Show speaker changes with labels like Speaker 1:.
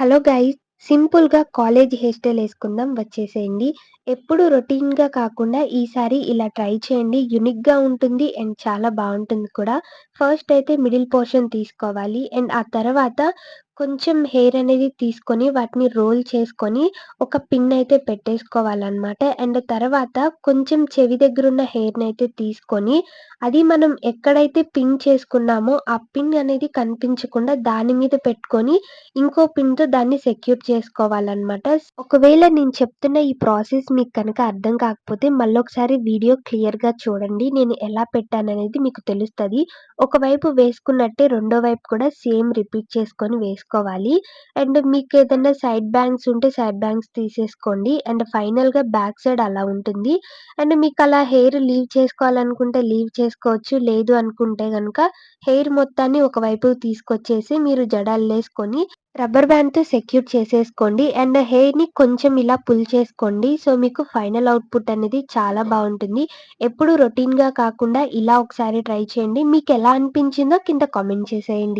Speaker 1: Hello guys సింపుల్‌గా college hair style వేసుకుందాం వచ్చేసేయండి. ఎప్పుడు రొటీన్‌గా కాకుండా ఈసారి ఇలా ట్రై చేయండి. యునిక్గా ఉంటుంది అండ్ చాలా బాగుంటుంది కూడా. ఫస్ట్ అయితే మిడిల్ పోర్షన్ తీసుకోవాలి. అండ్ ఆ తర్వాత కొంచెం హెయిర్ అనేది తీసుకొని వాటిని రోల్ చేసుకొని ఒక పిన్ అయితే పెట్టేసుకోవాలనమాట. అండ్ తర్వాత కొంచెం చెవి దగ్గర ఉన్న హెయిర్ని అయితే తీసుకొని అది మనం ఎక్కడైతే పిన్ చేసుకున్నామో ఆ పిన్ అనేది కనిపించకుండా దాని మీద పెట్టుకొని ఇంకో పిన్‌తో దాన్ని సెక్యూర్ చేసుకోవాలనమాట. ఒకవేళ నేను చెప్తున్న ఈ ప్రాసెస్ మీకు కనుక అర్థం కాకపోతే మళ్ళొకసారి వీడియో క్లియర్‌గా చూడండి. నేను ఎలా పెట్టాననేది మీకు తెలుస్తుంది ఒకవైపు వేసుకున్నట్టే రెండో వైపు కూడా సేమ్ రిపీట్ చేసుకొని తీసుకోవాలి అండ్ ఏదైనా సైడ్ బ్యాంగ్స్ ఉంటే సైడ్ బ్యాంగ్స్ తీసేసుకోండి. అండ్ ఫైనల్‌గా బ్యాక్ సైడ్ అలా ఉంటుంది. అండ్ మీకు అలా హెయిర్ లీవ్ చేసుకోవాలనుకుంటే లీవ్ చేసుకోవచ్చు. లేదు అనుకుంటే కనుక హెయిర్ మొత్తాన్ని ఒకవైపు తీసుకొచ్చేసి మీరు జడల్లేసుకొని రబ్బర్ బ్యాండ్‌తో సెక్యూర్ చేసేసుకోండి. అండ్ హెయిర్‌ని కొంచెం ఇలా పుల్ చేసుకోండి. సో, మీకు ఫైనల్ అవుట్‌పుట్ అనేది చాలా బాగుంటుంది ఎప్పుడు రొటీన్‌గా కాకుండా ఇలా ఒకసారి ట్రై చేయండి. మీకు ఎలా అనిపించిందో కింద కామెంట్ చేసేయండి.